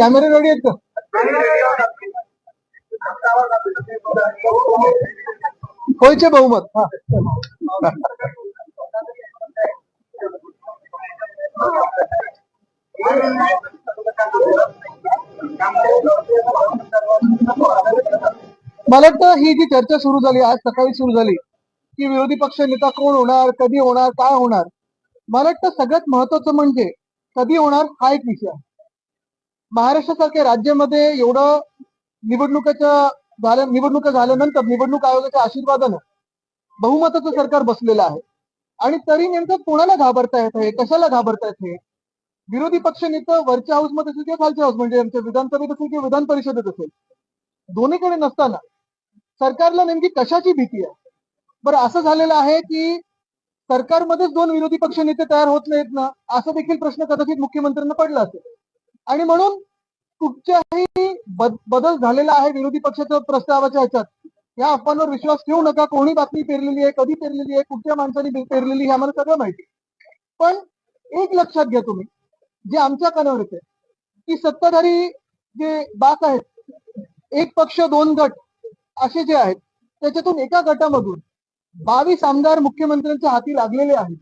कॅमेरे रेडी आहेत का? होयचे बहुमत हा. मला वाटतं ही जी चर्चा सुरू झाली आज सकाळी सुरू झाली की विरोधी पक्ष नेता कोण होणार कधी होणार काय होणार मला वाटतं सगळ्यात महत्वाचं म्हणजे कधी होणार हा एक विषय आहे. महाराष्ट्रासारख्या राज्यामध्ये एवढं निवडणुकाच्या झाल्या निवडणुका झाल्यानंतर निवडणूक आयोगाच्या आशीर्वादानं बहुमताचं सरकार बसलेलं आहे. आणि तरी नेमकं कोणाला घाबरता येत आहे? कशाला घाबरता येत हे विरोधी पक्ष नेतं वरच्या हाऊसमध्ये असेल किंवा खालच्या हाऊस म्हणजे आमच्या विधानसभेत असेल किंवा विधान परिषदेत असेल दोन्हीकडे नसताना सरकारला नेमकी कशाची भीती आहे? बरं असं झालेलं आहे की सरकारमध्येच दोन विरोधी पक्ष नेते तयार होत नाहीत ना? असा देखील प्रश्न कदाचित मुख्यमंत्र्यांना पडला असेल. आणि म्हणून कुठच्याही बदल झालेला आहे विरोधी पक्षाच्या प्रस्तावाच्या ह्याच्यात. या अफवांवर विश्वास ठेवू नका. कोणी बातमी पेरलेली आहे कधी पेरलेली आहे कुठच्या माणसाने पेरलेली हे आम्हाला सगळं माहिती पण एक लक्षात घ्या तुम्ही जे आमच्या कानावर येते की सत्ताधारी जे बाक आहेत एक पक्ष दोन गट असे जे आहेत त्याच्यातून एका गटामधून बावीस आमदार मुख्यमंत्र्यांच्या हाती लागलेले आहेत.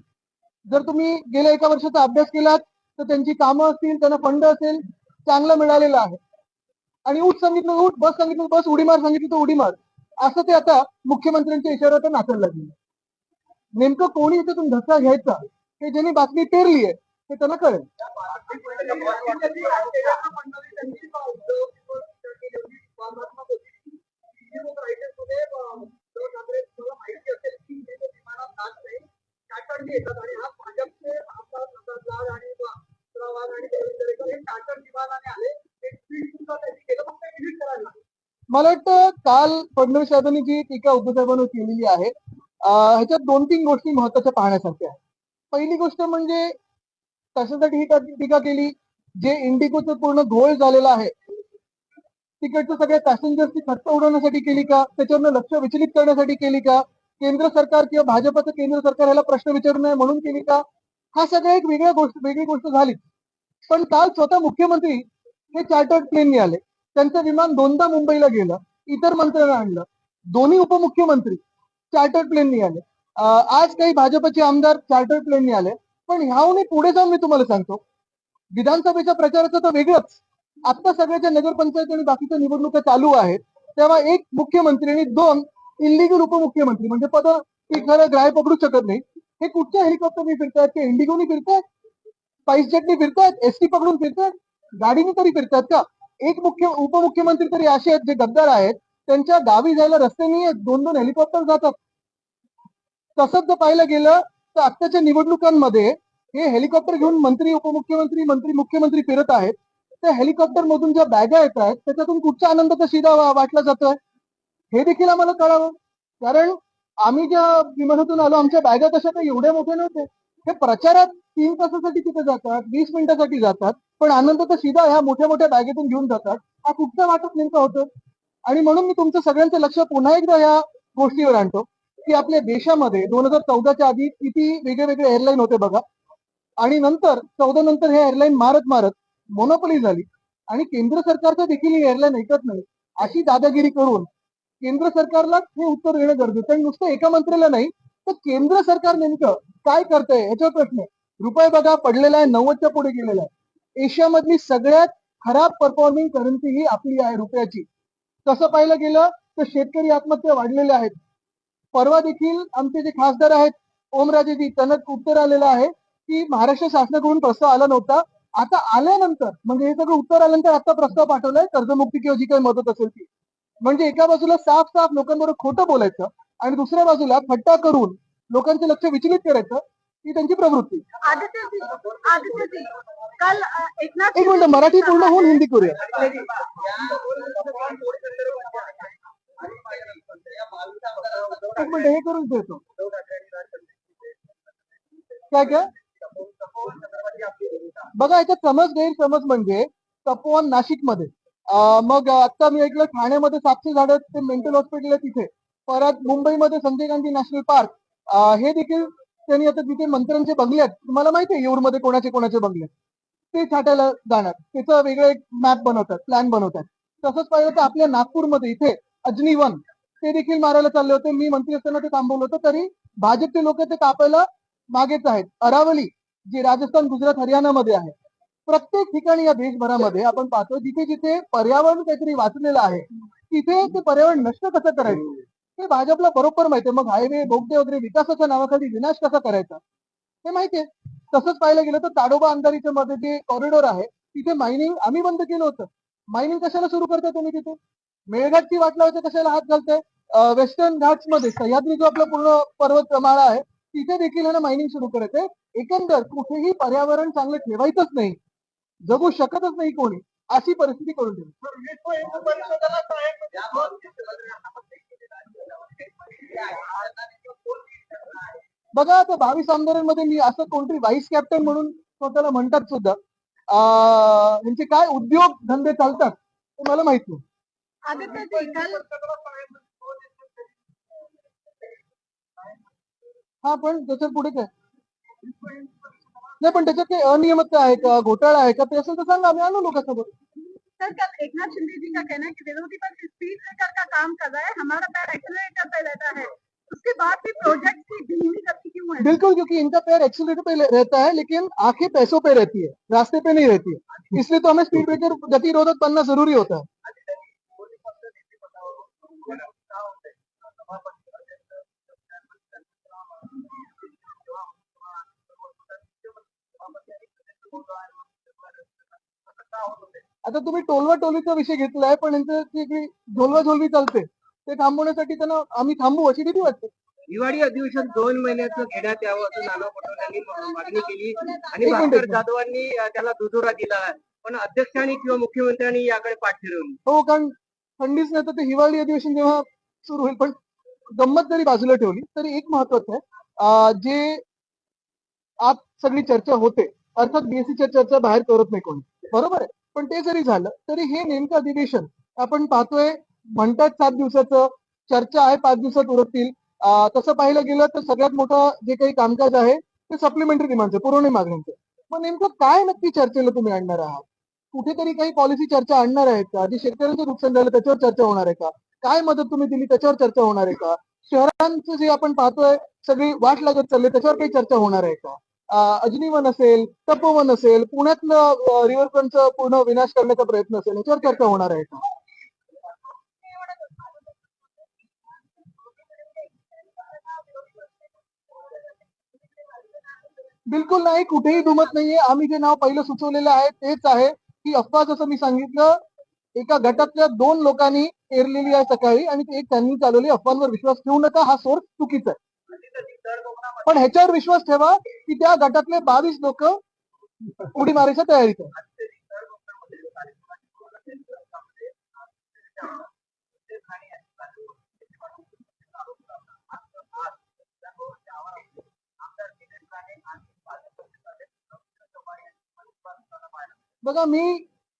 जर तुम्ही गेल्या एका वर्षाचा अभ्यास केलात तर त्यांची कामं असतील त्यांना फंड असेल चांगलं मिळालेलं आहे. आणि उठ सांगितलं उठ बस सांगितलं बस उडी मार सांगितलं तर उडी मार. असं ते आता मुख्यमंत्र्यांच्या इशाऱ्यात नाचायला लागले. नेमकं कोणी याच्यातून धक्का घ्यायचा हे ज्यांनी बातमी पेरली आहे ते त्यांना कळेल. मला वाटतं काल फडणवीस साहेबांनी जी टीका उद्धव केलेली आहे ह्याच्यात दोन तीन गोष्टी महत्त्वाच्या पाहण्यासारख्या आहेत. पहिली गोष्ट म्हणजे कशासाठी ही टीका केली? जे इंडिकोचं पूर्ण घोळ झालेला आहे तिकडच्या सगळ्या पॅसेंजर्सची खर्च उडवण्यासाठी केली का? त्याच्यावरनं लक्ष विचलित करण्यासाठी केली का? केंद्र सरकार किंवा भाजपचं केंद्र सरकार ह्याला प्रश्न विचारू नये म्हणून केली का? हा सगळं एक वेगळ्या गोष्ट वेगळी गोष्ट झाली. पण काल स्वतः मुख्यमंत्री हे चार्टर्ड प्लेनने आले. त्यांचं विमान दोनदा मुंबईला गेलं इतर मंत्र्यांना आणलं. दोन्ही उपमुख्यमंत्री चार्टर्ड प्लेननी आले. आज काही भाजपचे आमदार चार्टर्ड प्लेननी आले. पण ह्याहूनही पुढे जाऊन मी तुम्हाला सांगतो विधानसभेच्या प्रचाराचं तर वेगळंच. आता सगळ्याच्या नगरपंचायत आणि बाकीच्या निवडणुका चालू आहेत. तेव्हा एक मुख्यमंत्री आणि दोन इलिगल उपमुख्यमंत्री म्हणजे पद ते खरं ग्राह्य पकडू शकत नाही. हे कुठच्या हेलिकॉप्टरने फिरतायत ते इंडिगोनी फिरतायत? स्पाईस जेटनी फिरतायत? एसटी पकडून फिरतायत? गाडीने तरी फिरतायत का? एक मुख्य उपमुख्यमंत्री तरी असे आहेत जे गद्दार आहेत. त्यांच्या गावी जायला रस्ते नाही आहेत दोन दोन हेलिकॉप्टर जातात. तसंच जर पाहिलं गेलं तर आत्ताच्या निवडणुकांमध्ये हे हेलिकॉप्टर घेऊन मंत्री उपमुख्यमंत्री मंत्री मुख्यमंत्री फिरत आहेत. त्या हेलिकॉप्टर मधून ज्या बॅगा येत आहेत त्याच्यातून कुठच्या आनंदाचा शिदा वाटला जातोय? हे देखील आम्हाला कळावं. कारण आम्ही ज्या विमानातून आलो आमच्या बॅगा तशा काही एवढ्या मोठ्या नव्हत्या. हे प्रचारात तीन तासासाठी तिथे जातात वीस मिनिटासाठी जातात पण आनंद तर सीधा ह्या मोठ्या मोठ्या बॅगेतून घेऊन जातात. हा कुठच्या वाटत नेमकं होतं? आणि म्हणून मी तुमचं सगळ्यांचं लक्ष पुन्हा एकदा या गोष्टीवर आणतो की आपल्या देशामध्ये दोन हजार चौदाच्या आधी किती वेगळे वेगळे एअरलाईन होते बघा. आणि नंतर चौदा नंतर हे एअरलाईन मारत मारत मोनोपली झाली. आणि केंद्र सरकारचं देखील ही एअरलाईन ऐकत नाही. अशी दादागिरी करून केंद्र सरकारला हे उत्तर देणं गरजेचं आहे. आणि नुसतं एका मंत्र्याला नाही तर केंद्र सरकार नेमकं काय करतंय याच्यावर प्रश्न आहे. रुपये बघा पडलेला आहे नव्वदच्या पुढे गेलेला आहे. एशियामधली सगळ्यात खराब परफॉर्मिंग करन्सी ही आपली आहे रुपयाची. तसं पाहिलं गेलं तर शेतकरी आत्महत्या वाढलेल्या आहेत. परवा देखील आमचे जे खासदार आहेत ओमराजेजी त्यांना उत्तर आलेलं आहे की महाराष्ट्र शासनाकडून प्रस्ताव आला नव्हता. आता आल्यानंतर म्हणजे हे सगळं उत्तर आल्यानंतर आता प्रस्ताव पाठवलाय कर्जमुक्ती किंवा जी काही मदत असेल ती. म्हणजे एका बाजूला साफ साफ लोकांबरोबर खोटं बोलायचं आणि दुसऱ्या बाजूला फट्टा करून लोकांचं लक्ष विचलित करायचं ही त्यांची प्रवृत्ती. आदित्यजी आदित्यजी काल अ, एकनाथ एक मिनिट मराठी पूर्ण होऊन हिंदी करूया. एक मिनिट हे करून देतो काय काय? बघा याच्यात समज गैरसमज म्हणजे तपोवन नाशिकमध्ये मग आता मी ऐकलं ठाण्यामध्ये सातशे झाडं ते मेंटल हॉस्पिटल आहे तिथे. परत मुंबईमध्ये संजय गांधी नॅशनल पार्क. हे देखील त्यांनी आता तिथे मंत्र्यांचे बंगले आहेत. तुम्हाला माहिती आहे येऊरमध्ये कोणाचे कोणाचे बंगले ते छाटायला जाणार. त्याचं वेगळं एक मॅप बनवतात प्लॅन बनवतात. तसंच पाहिलं तर आपल्या नागपूरमध्ये इथे अजनी वन ते देखील मारायला चालले होते. मी मंत्री असताना ते थांबवलं होतं. तरी भाजपचे लोक ते कापायला मागेच आहेत. अरावली जे राजस्थान गुजरात हरियाणामध्ये आहे. प्रत्येक ठिकाणी या देशभरामध्ये आपण पाहतो जिथे जिथे पर्यावरण काहीतरी वाचलेलं आहे तिथे ते पर्यावरण नष्ट कसं करायचं? हे भाजपला बरोबर माहितीये. मग हायवे बोगदे वगैरे विकासाच्या नावाखाली विनाश कसा करायचा? हे माहितीये. तसंच पाहायला गेलं तर ताडोबा अंधारीच्या मध्ये जे कॉरिडॉर आहे. तिथे मायनिंग आम्ही बंद केलं होतं. मायनिंग कशाला सुरू करताय तुम्ही तिथे? मेळघाटची वाट लावायचं कशाला हात घालताय? वेस्टर्न घाट्समध्ये सह्याद्री जो आपला पूर्ण पर्वत माळा आहे तिथे देखील ना मायनिंग सुरू करायचंय एकंदर कुठेही पर्यावरण चांगलं ठेवायचंच नाही. जगू शकतच नाही कोणी. अशी परिस्थिती करून ठेवली. बघा आता बावीस आमदारांमध्ये मी असं कोणतरी व्हाईस कॅप्टन म्हणून स्वतःला म्हणतात सुद्धा. यांचे काय उद्योग धंदे चालतात ते मला माहीत नाही. हा पण त्याच्यात पुढे काय? नाही पण त्याच्यात काही अनियमितता आहे का घोटाळा आहे का ते असेल तर सांगा आम्ही आणू लोकांसोबत सर कल एक नाथ शिंदे जी का कहना है कि विरोधी पक्ष स्पीड ब्रेकर का काम कर रहा है हमारा पैर एक्सीलरेटर पे रहता है। उसके बाद भी प्रोजेक्ट की धीमी गति क्यों है? बिल्कुल क्योंकि इनका पैर एक्सीटर पे रहता है लेकिन आँखें पैसों पे रहती है रास्ते पे नहीं रहती है। इसलिए तो हमें स्पीड ब्रेकर गतिरोधक बनना ज़रूरी होता है। आता तुम्ही टोलवा टोलीचा विषय घेतलाय पण यांचं झोलवा झोलवी चालते ते थांबवण्यासाठी त्यांना आम्ही थांबू अशी भीती वाटते. हिवाळी अधिवेशन दोन महिन्याचं घेण्यात यावं असं नाना पटोले यांनी मागणी केली. आणि भास्कर. जाधवांनी त्याला दुजोरा दिला. पण अध्यक्षांनी किंवा मुख्यमंत्र्यांनी याकडे पाठ फिरवली. हो कारण थंडीच नाही तर ते हिवाळी अधिवेशन जेव्हा सुरू होईल पण गंमत जरी बाजूला ठेवली तरी एक महत्वाचं आहे जे आज सगळी चर्चा होते अर्थात बीएससीच्या चर्चा बाहेर करत नाही कोणी. बरोबर आहे? पण ते जरी झालं तरी हे नेमकं अधिवेशन आपण पाहतोय म्हणतात सात दिवसाचं चर्चा आहे पाच दिवसात उरकतील. तसं पाहिलं गेलं तर सगळ्यात मोठं जे काही कामकाज आहे ते सप्लिमेंटरी डिमांडचं पुरवणी मागण्यांचं. मग नेमकं काय नक्की चर्चेला तुम्ही आणणार आहात? कुठेतरी काही पॉलिसी चर्चा आणणार आहेत का? जे शेतकऱ्यांचं नुकसान झालं त्याच्यावर चर्चा होणार आहे का? काय मदत तुम्ही दिली त्याच्यावर चर्चा होणार आहे का? शहरांचं जे आपण पाहतोय सगळी वाट लागत चालली त्याच्यावर काही चर्चा होणार आहे का? अजनीवन असेल तपोवन असेल पुण्यातलं रिव्हरफ्रंटचं पूर्ण विनाश करण्याचा प्रयत्न असेल याच्यावर चर्चा होणार आहे का? बिलकुल नाही कुठेही दुमत नाहीये. आम्ही जे नाव पहिलं सुचवलेलं आहे तेच आहे की अफवा जसं मी सांगितलं एका गटातल्या दोन लोकांनी पेरलेली आहे सकाळी आणि ते एक त्यांनी चालवली. अफवांवर विश्वास ठेवू नका हा सोर्स चुकीचा आहे. पण ह्याच्यावर विश्वास ठेवा की त्या गटातले बावीस लोक उडी मारायच्या तयारीत आहे बघा मी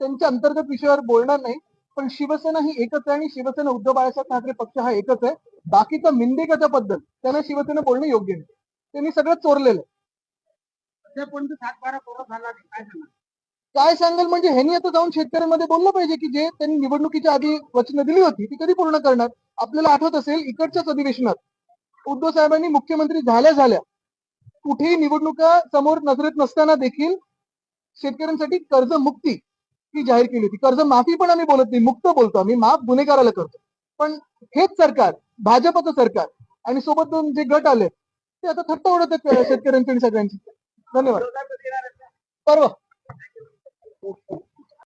त्यांच्या अंतर्गत विषयावर बोलणार नाही पण शिवसेना ही एकच आहे आणि शिवसेना उद्धव बाळासाहेब ठाकरे पक्ष हा एकच आहे. बाकीचं मिंदेकाच्या बद्दल त्यांना शिवसेना बोलणं योग्य नाही. त्यांनी सगळं चोरलेलं आहे. सात बारा कोरा झाला नाही. काय सांगणार? काय सांगाल म्हणजे ह्यांनी आता जाऊन शेतकऱ्यांमध्ये बोललं पाहिजे की जे त्यांनी निवडणुकीच्या आधी वचनं दिली होती ती कधी पूर्ण करणार आपल्याला आठवत असेल इकडच्याच अधिवेशनात उद्धव साहेबांनी मुख्यमंत्री झाल्या झाल्या कुठेही निवडणुका समोर नजरेत नसताना देखील शेतकऱ्यांसाठी कर्जमुक्ती ही जाहीर केली होती कर्ज माफी पण आम्ही बोलत नाही मुक्त बोलतो आम्ही माफ गुन्हेगाराला करतो पण हेच सरकार भाजपचं सरकार आणि सोबत जे गट आले ते आता थट्ट उडत आहेत शेतकऱ्यांची सगळ्यांची. धन्यवाद. परवा.